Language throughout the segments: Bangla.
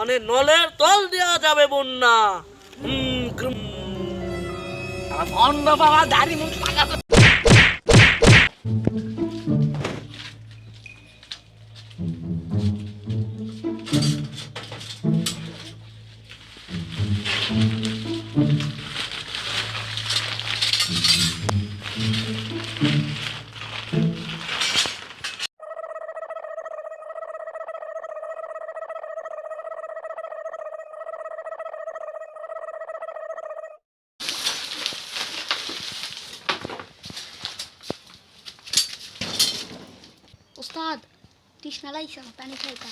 মানে নলের তল দেওয়া যাবে বন্যা। ভণ্ড বাবা লাগাতে উস্তাদ তৃষ্ণা লাগছে পানি খাইতা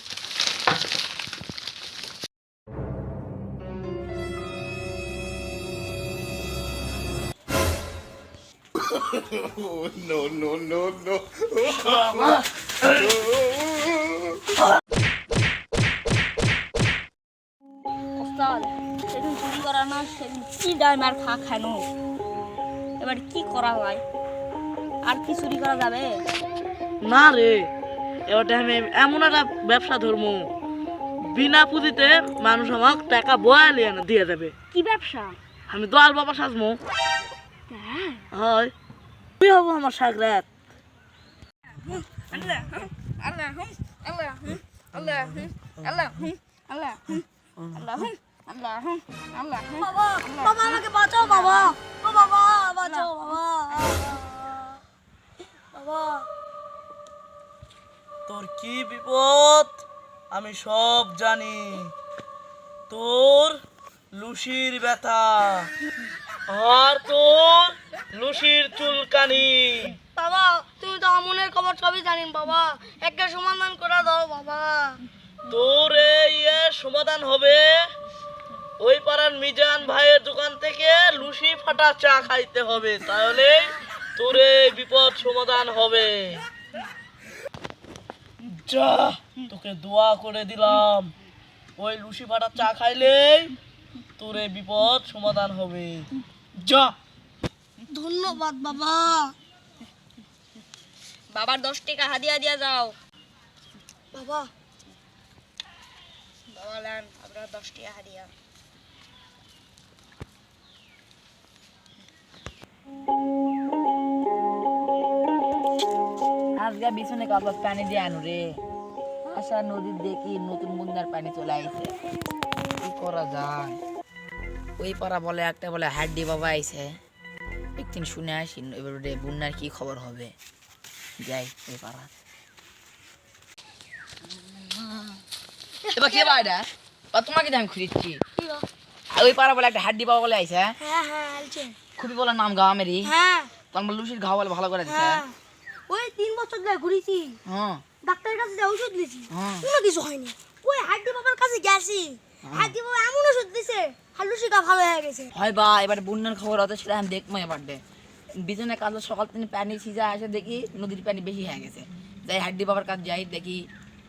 উস্তাদ সেদিন চুরি করা না সেদিন কি ডাইম আর খা খানো এবার কি করা হয় আর কি চুরি করা যাবে? না রে এবারে আমি এমন একটা ব্যবসা ধর্ম। বিনা পুঁজিতে মানুষ আমাকে টাকা বয়া লিয়ে না দিয়ে দেবে। কি ব্যবসা? আমি দোয়াল বাবা সাজমো হ্যাঁ। তুই হব আমার সাগরাত। বাবা বাবা আমাকে বাঁচাও বাবা। ও বাবা বাঁচাও বাবা। বাবা তোর কি বিপদ? আমি সব জানি। তোর লুসির ব্যথা। আর তোর লুসির চুলকানি। বাবা তুমি তো আমনের খবর সবই জানেন বাবা। একটা সমাধান করে দাও বাবা। তোর এই সমাধান হবে। ওই পাড়ার মিজান ভাইয়ের দোকান থেকে লুসি ফাটা চা খাইতে হবে। তাহলে তোর এই বিপদ সমাধান হবে। যা তোকে দোয়া করে দিলাম। ওই লুসি ফাটা চা খাইলেই তোর এই বিপদ সমাধান হবে। যা। ধন্যবাদ বাবা। বাবার দশ টাকা হাদিয়া দিয়া যাও। বাবা। বাবা নেন আপনার দশ টাকা হাদিয়া। আজকে বিছনে কাপড় পানি দিয়ে আনু রে। আশা নদীর দেখি নতুন বন্যার পানি চলে আইছে। কি করা যায়? ওই পাড়া বলে একটা বলে হাড্ডি বাবা আইছে। একদিন শুনে আসি এবার রে বন্যার কি খবর হবে? যাই ওই পাড়া। এবার কে বাইরা বা তোমাকে আমি খুঁজছি। ওই পাড়া বলে একটা হাড্ডি বাবা বলে আইছে। হ্যাঁ হ্যাঁ খুবই বলে নাম গাওয়া মেরি। হ্যাঁ। তোমার লুসির ঘাও বলে ভালো করে দিছে। হ্যাঁ। ওই তিন বছর ধরে ঘুরেছি। হ্যাঁ। ডাক্তারের কাছে যে ওষুধ দিয়েছি। হ্যাঁ। কোনো কিছু হয়নি। ওই হাড্ডি বাবার কাছে গেছি। হাড্ডি বাবা এমন ওষুধ দিছে হালু শিকা ভালো হয়ে গেছে। হয় বা এবার বন্যার খবর হতো সেটা আমি দেখব এবার দে। বিছানে কাজ সকাল থেকে পানি সিজা আসে দেখি নদীর পানি বেশি হয়ে গেছে। যাই হাড্ডি বাবার কাজ যাই দেখি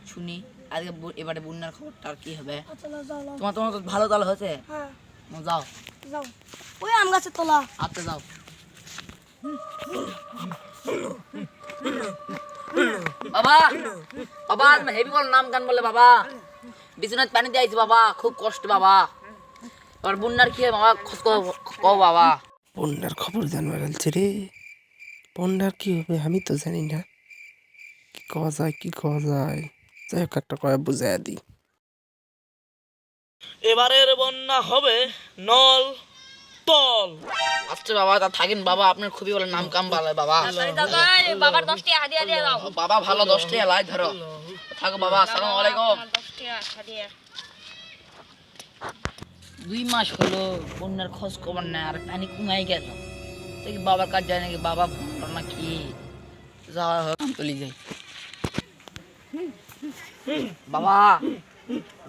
শুনি আজকে এবারে বন্যার খবরটা আর কি হবে। আচ্ছা। তোমার তোমার তো ভালো তাল হয়েছে? হ্যাঁ। যাও। যাও। ওই আম গাছের তলা। আচ্ছা যাও। বাবা। বাবা হেভি বল নাম গান বলে বাবা। বিছানায় পানি দিয়ে বাবা খুব কষ্ট বাবা। এবার বন্যার কি হয় বাবা খোঁজ কও বাবা। বন্যার খবর জানবার আলছে রে। বন্যার কি হবে আমি তো জানি না। কি কওয়া যায় কি কওয়া যায়। যাই হোক একটা কয়া বুঝাই দিই। এবারের বন্যা হবে নল তল আচ্ছা বাবা তা থাকেন বাবা আপনার খুবই বলে নাম কাম ভালো বাবা। বাবার দশ টাকা হাদিয়া দিয়া যাও বাবা ভালো দশটা ধরো। থাকো বাবা আসসালামু আলাইকুম। দশ টাকা হাদিয়া দুই মাস হলো বন্যার খোঁজ খবর না আর পানি কমাই গেল। দেখি বাবার কাজ যায় নাকি বাবা ভালো যাওয়া হোক আমি চলে যাই। বাবা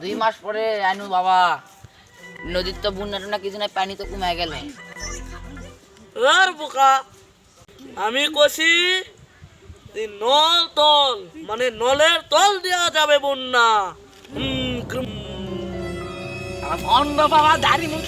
দুই মাস পরে আনু বাবা। নদীর তো বন্যা টুনা কিছু না পানি তো কমে গেল। আর বোকা। আমি কষি নল তল মানে নলের তল দেওয়া যাবে বন্যা। আর বাবা দাড়ি মুখ